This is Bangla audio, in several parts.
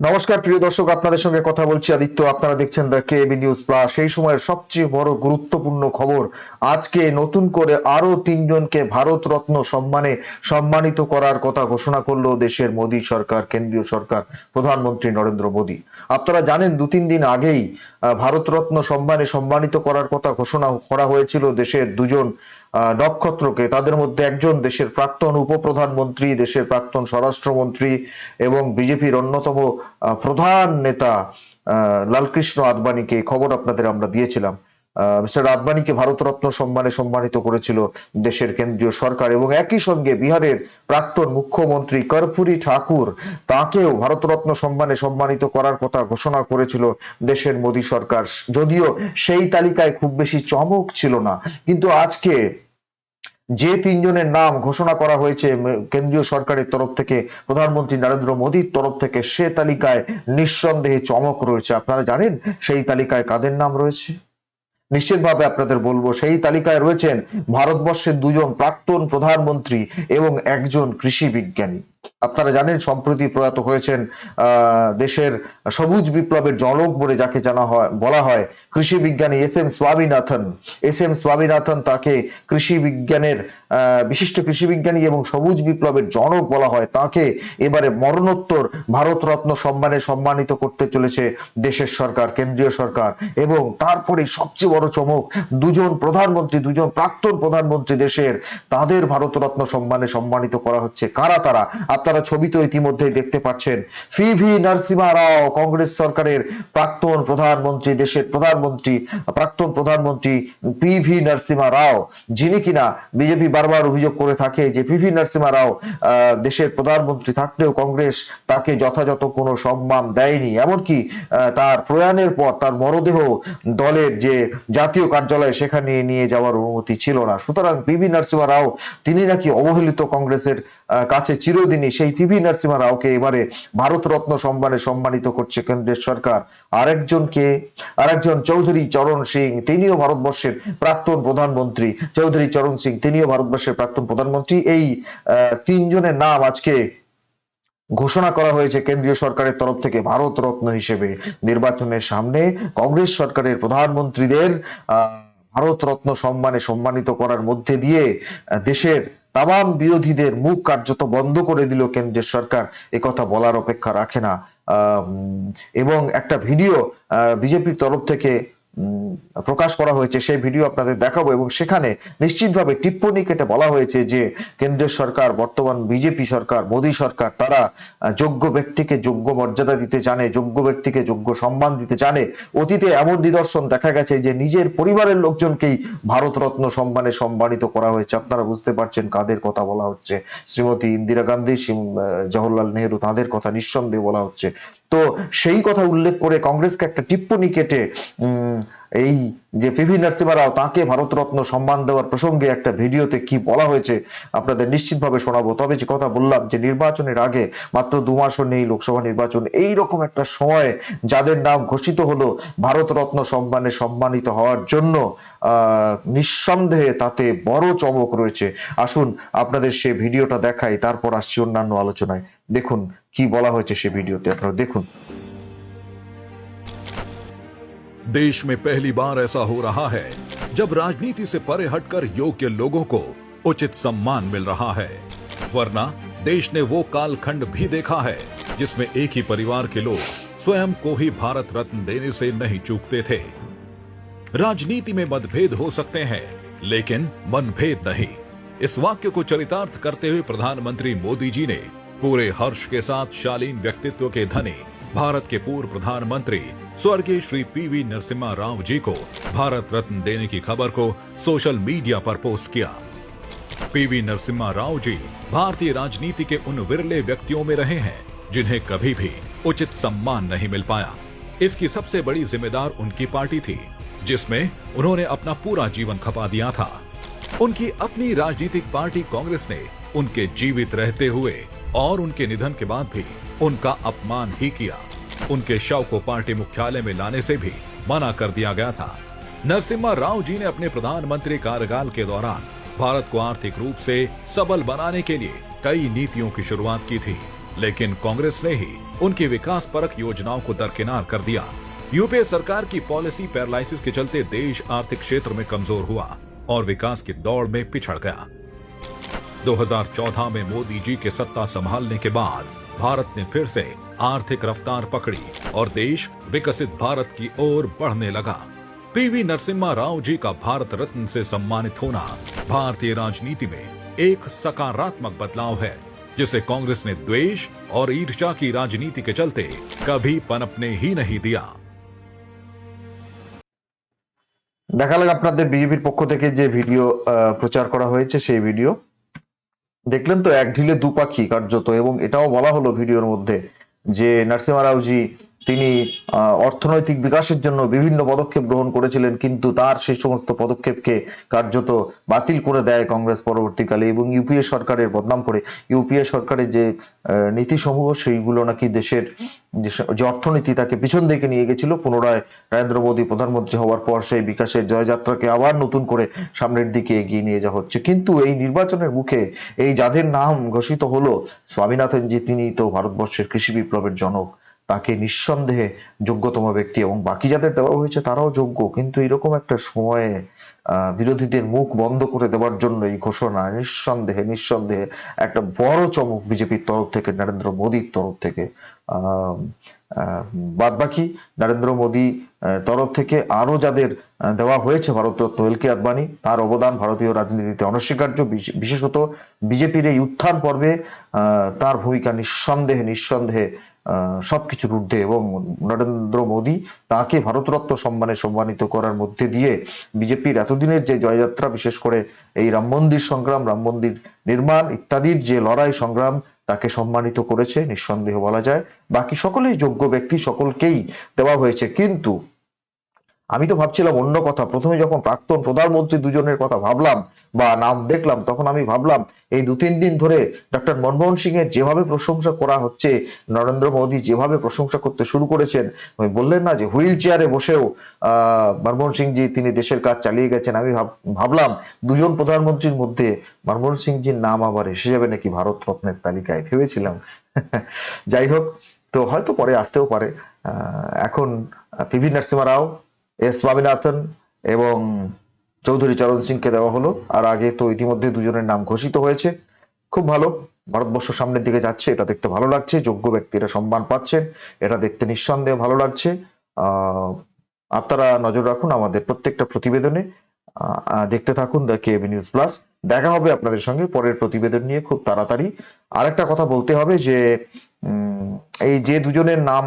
নমস্কার, প্রিয় দর্শক, আপনাদের সঙ্গে কথা বলছি আদিত্য। আপনারা দেখছেন দ্য কেবি নিউজ প্লাস সেই সময়ের সবচেয়ে বড় গুরুত্বপূর্ণ খবর, আজকে নতুন করে আরও তিনজনকে ভারত রত্ন সম্মানে সম্মানিত করার কথা ঘোষণা করল দেশের মোদী সরকার, কেন্দ্রীয় সরকার, প্রধানমন্ত্রী নরেন্দ্র মোদী। আপনারা জানেন, দু তিন দিন আগেই ভারত রত্ন সম্মানে সম্মানিত করার কথা ঘোষণা করা হয়েছিল দেশের দুজন নক্ষত্রকে, তাদের মধ্যে একজন দেশের প্রাক্তন উপপ্রধানমন্ত্রী, দেশের প্রাক্তন স্বরাষ্ট্রমন্ত্রী এবং বিজেপির অন্যতম প্রধান নেতা লালকৃষ্ণ আদবানিকে খবর আপনাদের আমরা দিয়েছিলাম। মিস্টার আদবানিকে ভারতরত্ন সম্মানে সম্মানিত করেছিল দেশের কেন্দ্রীয় সরকার এবং একই সঙ্গে বিহারের প্রাক্তন মুখ্যমন্ত্রী কর্পূরী ঠাকুর, তাকেও ভারতরত্ন সম্মানে সম্মানিত করার কথা ঘোষণা করেছিল দেশের মোদী সরকার। যদিও সেই তালিকায় খুব বেশি চমক ছিল না, কিন্তু আজকে যে তিনজনের নাম ঘোষণা করা হয়েছে কেন্দ্রীয় সরকারের তরফ থেকে, প্রধানমন্ত্রী নরেন্দ্র মোদীর তরফ থেকে, সে তালিকায় নিঃসন্দেহে চমক রয়েছে। আপনারা জানেন সেই তালিকায় কাদের নাম রয়েছে? নিশ্চিতভাবে আপনাদের বলব সেই তালিকায় রয়েছেন ভারতবর্ষের দুজন প্রাক্তন প্রধানমন্ত্রী এবং একজন কৃষি বিজ্ঞানী। আপনারা জানেন, সম্প্রতি প্রয়াত হয়েছেন দেশের সবুজ বিপ্লবের জনক বলে যাকে জানা হয়, বলা হয়, কৃষি বিজ্ঞানী S M Swaminathan. S M Swaminathan তাকে কৃষি বিজ্ঞানের বিশিষ্ট কৃষি বিজ্ঞানী এবং সবুজ বিপ্লবের জনক বলা হয়। তাকে এবারে মরণোত্তর ভারত রত্ন সম্মানে সম্মানিত করতে চলেছে দেশের সরকার, কেন্দ্রীয় সরকার এবং তারপরে সবচেয়ে বড় চমক, দুজন প্রধানমন্ত্রী, দুজন প্রাক্তন প্রধানমন্ত্রী দেশের তাদের ভারতরত্ন সম্মানে সম্মানিত করা হচ্ছে। কারা তারা? আপনারা ছবি তো ইতিমধ্যেই দেখতে পাচ্ছেন। ফি ভি নরসিমা রাও, কংগ্রেস সরকারের প্রাক্তন প্রধানমন্ত্রী, দেশের প্রধানমন্ত্রী, প্রাক্তন প্রধানমন্ত্রী পি ভি নরসিমা রাও, যিনি কিনা বিজেপি বারবার অভিযোগ করে থাকে যে পি ভি নরসিমা রাও দেশের প্রধানমন্ত্রী থাকলেও কংগ্রেস তাকে যথাযথ কোনো সম্মান দেয়নি। এমনকি তার প্রয়াণের পর তার মরদেহ দলের যে জাতীয় কার্যালয়ে সেখানে নিয়ে যাওয়ার অনুমতি ছিল না। সুতরাং পিভি নরসিমা রাও, তিনি নাকি অবহেলিত কংগ্রেসের কাছে চিরদিনই সেই পিভি নরসিমা রাওকে এবারে ভারতরত্ন সম্মানে সম্মানিত করছে কেন্দ্রের সরকার। আরেকজনকে, আরেকজন চৌধুরী চরণ সিং, তিনিও ভারতবর্ষের প্রাক্তন প্রধানমন্ত্রী। চৌধুরী চরণ সিং, তিনিও ভারতবর্ষের প্রাক্তন প্রধানমন্ত্রী। এই তিনজনের নাম আজকে ঘোষণা করা হয়েছে কেন্দ্রীয় সরকারের তরফ থেকে ভারত রত্ন হিসেবে। নির্বাচনের সামনে কংগ্রেস সরকারের প্রধানমন্ত্রীদের ভারত রত্ন সম্মানে সম্মানিত করার মধ্যে দিয়ে দেশের তাম বিরোধীদের মুখ কার্যত বন্ধ করে দিল কেন্দ্রের সরকার। একথা বলার অপেক্ষা রাখে না। এবং একটা ভিডিও বিজেপির তরফ থেকে প্রকাশ করা হয়েছে সেই ভিডিও আপনাদের দেখাবো এবং সেখানে নিশ্চিতভাবে টিপ্পনী কেটে বলা হয়েছে যে কেন্দ্রীয় সরকার বর্তমান বিজেপি সরকার মোদী সরকার তারা যোগ্য ব্যক্তিকে যোগ্য মর্যাদা দিতে জানে যোগ্য ব্যক্তিকে যোগ্য সম্মান দিতে জানে। অতীতে এমন নিদর্শন দেখা গেছে যে নিজের পরিবারের লোকজনকেই ভারতরত্ন সম্মানে সম্মানিত করা হয়েছে। আপনারা বুঝতে পারছেন কাদের কথা বলা হচ্ছে। শ্রীমতী ইন্দিরা গান্ধী জওহরলাল নেহরু তাদের কথা নিঃসন্দেহে বলা হচ্ছে। তো সেই কথা উল্লেখ করে কংগ্রেসকে একটা টিপ্পনী কেটে উম, এই যে পিভি নরসিমা তাকে ভারতরত্ন সম্মান দেওয়ার প্রসঙ্গে একটা ভিডিওতে কি বলা হয়েছে আপনাদের নিশ্চিতভাবে শোনাবো। তবে যে কথা বললাম যে নির্বাচনের আগে মাত্র দু মাসও নেই লোকসভা নির্বাচন এই রকম একটা সময় যাদের নাম ঘোষিত হলো ভারতরত্ন সম্মানে সম্মানিত হওয়ার জন্য নিঃসন্দেহে তাতে বড় চমক রয়েছে। আসুন আপনাদের সে ভিডিওটা দেখাই, তারপর আসছি অন্যান্য আলোচনায়। দেখুন কি বলা হয়েছে সে ভিডিওতে, আপনারা দেখুন। देश में पहली बार ऐसा हो रहा है, जब राजनीति से परे हटकर योग्य लोगों को उचित सम्मान मिल रहा है। वरना देश ने वो कालखंड भी देखा है, जिसमें एक ही परिवार के लोग स्वयं को ही भारत रत्न देने से नहीं चूकते थे। राजनीति में मतभेद हो सकते हैं, लेकिन मनभेद नहीं। इस वाक्य को चरितार्थ करते हुए प्रधानमंत्री मोदी जी ने पूरे हर्ष के साथ शालीन व्यक्तित्व के धनी भारत के पूर्व प्रधानमंत्री स्वर्गीय श्री पीवी नरसिम्हा राव जी को भारत रत्न देने की खबर को सोशल मीडिया पर पोस्ट किया। पीवी नरसिम्हा राव जी भारतीय राजनीति के उन विरले व्यक्तियों में रहे हैं, जिन्हें कभी भी उचित सम्मान नहीं मिल पाया। इसकी सबसे बड़ी जिम्मेदार उनकी पार्टी थी, जिसमें उन्होंने अपना पूरा जीवन खपा दिया था। उनकी अपनी राजनीतिक पार्टी कांग्रेस ने उनके जीवित रहते हुए और उनके निधन के बाद भी उनका अपमान ही किया। उनके शव को पार्टी मुख्यालय में लाने से भी मना कर दिया गया था। नरसिम्हा राव जी ने अपने प्रधानमंत्री कार्यकाल के दौरान भारत को आर्थिक रूप से सबल बनाने के लिए कई नीतियों की शुरुआत की थी, लेकिन कांग्रेस ने ही उनकी विकास परक योजनाओं को दरकिनार कर दिया। यूपीए सरकार की पॉलिसी पैरालिसिस के चलते देश आर्थिक क्षेत्र में कमज़ोर हुआ और विकास की दौड़ में पिछड़ गया। 2014 में मोदी जी के सत्ता संभालने के बाद भारत ने फिर से आर्थिक रफ्तार पकड़ी और देश विकसित भारत की ओर बढ़ने लगा पीवी नरसिम्हा राव जी का भारत रत्न से सम्मानित होना भारतीय राजनीति में एक सकारात्मक बदलाव है जिसे कांग्रेस ने द्वेष और ईर्ष्या की राजनीति के चलते कभी पनपने ही नहीं दिया দেখালাম আপনাদের বিজেপির পক্ষ থেকে যে ভিডিও আহ, প্রচার করা হয়েছে সেই ভিডিও দেখলেন তো এক ঢিলে দু পাখি কার্যত এবং এটাও বলা হলো ভিডিওর মধ্যে যে নরসিমা রাওজি তিনি অর্থনৈতিক বিকাশের জন্য বিভিন্ন পদক্ষেপ গ্রহণ করেছিলেন, কিন্তু তার সেই সমস্ত পদক্ষেপকে কার্যত বাতিল করে দেয় কংগ্রেস পরবর্তীকালে এবং ইউপিএ সরকারের বদনাম করে। ইউপিএ সরকারের যে নীতিসমূহ, সেইগুলো নাকি দেশের যে অর্থনীতি তাকে পিছন দিকে নিয়ে গেছিল। পুনরায় নরেন্দ্র মোদী প্রধানমন্ত্রী হওয়ার পর সেই বিকাশের জয়যাত্রাকে আবার নতুন করে সামনের দিকে এগিয়ে নিয়ে যাওয়া হচ্ছে। কিন্তু এই নির্বাচনের মুখে এই যাদের নাম ঘোষিত হলো স্বামীনাথন জি তিনি তো ভারতবর্ষের কৃষি বিপ্লবের জনক। তাকে নিঃসন্দেহে যোগ্যতম ব্যক্তি এবং বাকি যাদের দেওয়া হয়েছে তারাও যোগ্য। কিন্তু এরকম একটা সময়ে বিরোধীদের মুখ বন্ধ করে দেওয়ার জন্য এই ঘোষণা নিঃসন্দেহে নিঃসন্দেহে একটা বড় চমক বিজেপির তরফ থেকে, নরেন্দ্র মোদীর তরফ থেকে। বাদ বাকি নরেন্দ্র মোদী তরফ থেকে আরও যাদের দেওয়া হয়েছে ভারতরত্ন এল কে আদবানি, তার অবদান ভারতীয় রাজনীতিতে অনস্বীকার্য বিশেষত বিজেপির এই উত্থান পর্বে তার ভূমিকা নিঃসন্দেহে নিঃসন্দেহে সবকিছুর ঊর্ধ্বে এবং নরেন্দ্র মোদী তাকে ভারতরত্ন সম্মানে সম্মানিত করার মধ্যে দিয়ে বিজেপির এতদিনের যে জয়যাত্রা, বিশেষ করে এই রাম মন্দির সংগ্রাম, রাম মন্দির নির্মাণ ইত্যাদির যে লড়াই সংগ্রাম তাকে সম্মানিত করেছে, নিঃসন্দেহ বলা যায়। বাকি সকলেই যোগ্য ব্যক্তি, সকলকেই দেওয়া হয়েছে। কিন্তু আমি তো ভাবছিলাম অন্য কথা। প্রথমে যখন প্রাক্তন প্রধানমন্ত্রী দুজনের কথা ভাবলাম বা নাম দেখলাম, তখন আমি ভাবলাম, এই দু তিন দিন ধরে ডক্টর মনমোহন সিং এর যেভাবে প্রশংসা করা হচ্ছে, নরেন্দ্র মোদী যেভাবে প্রশংসা করতে শুরু করেছেন ওই বললেন না যে হুইল চেয়ারে বসেও মনমোহন সিং জি তিনি দেশের কাজ চালিয়ে গেছেন। আমি ভাব- ভাবলাম, দুজন প্রধানমন্ত্রীর মধ্যে মনমোহন সিং জির নাম আবার এসে যাবে নাকি ভারত রত্নের তালিকায়? ভেবেছিলাম। যাই হোক, তো হয়তো পরে আসতেও পারে। এখন P V Narasimha Rao S Swaminathan এবং চৌধুরী চরণ সিংকে দেওয়া হলো। আর আগে তো ইতিমধ্যে দুজনের নাম ঘোষিত হয়েছে। খুব ভালো। ভারতবর্ষ সামনের দিকে যাচ্ছে, এটা দেখতে ভালো লাগছে। যোগ্য ব্যক্তিরা সম্মান পাচ্ছেন, এটা দেখতে নিঃসন্দেহে ভালো লাগছে। আহ, আপনারা নজর রাখুন আমাদের প্রত্যেকটা প্রতিবেদনে। দেখতে থাকুন দ্য কেবি নিউজ প্লাস। দেখা হবে আপনাদের সঙ্গে পরের প্রতিবেদন নিয়ে খুব তাড়াতাড়ি। আরেকটা কথা বলতে হবে যে এই যে দুজনের নাম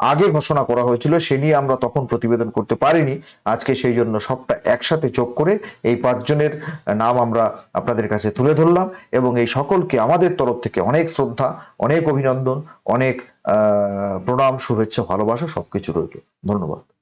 আগে ঘোষণা করা হয়েছিল, সে নিয়ে আমরা তখন প্রতিবেদন করতে পারিনি। আজকে সেই জন্য সবটা একসাথে যোগ করে এই পাঁচজনের নাম আমরা আপনাদের কাছে তুলে ধরলাম এবং এই সকলকে আমাদের তরফ থেকে অনেক শ্রদ্ধা, অনেক অভিনন্দন, অনেক প্রণাম, শুভেচ্ছা, ভালোবাসা সবকিছু রইল। ধন্যবাদ।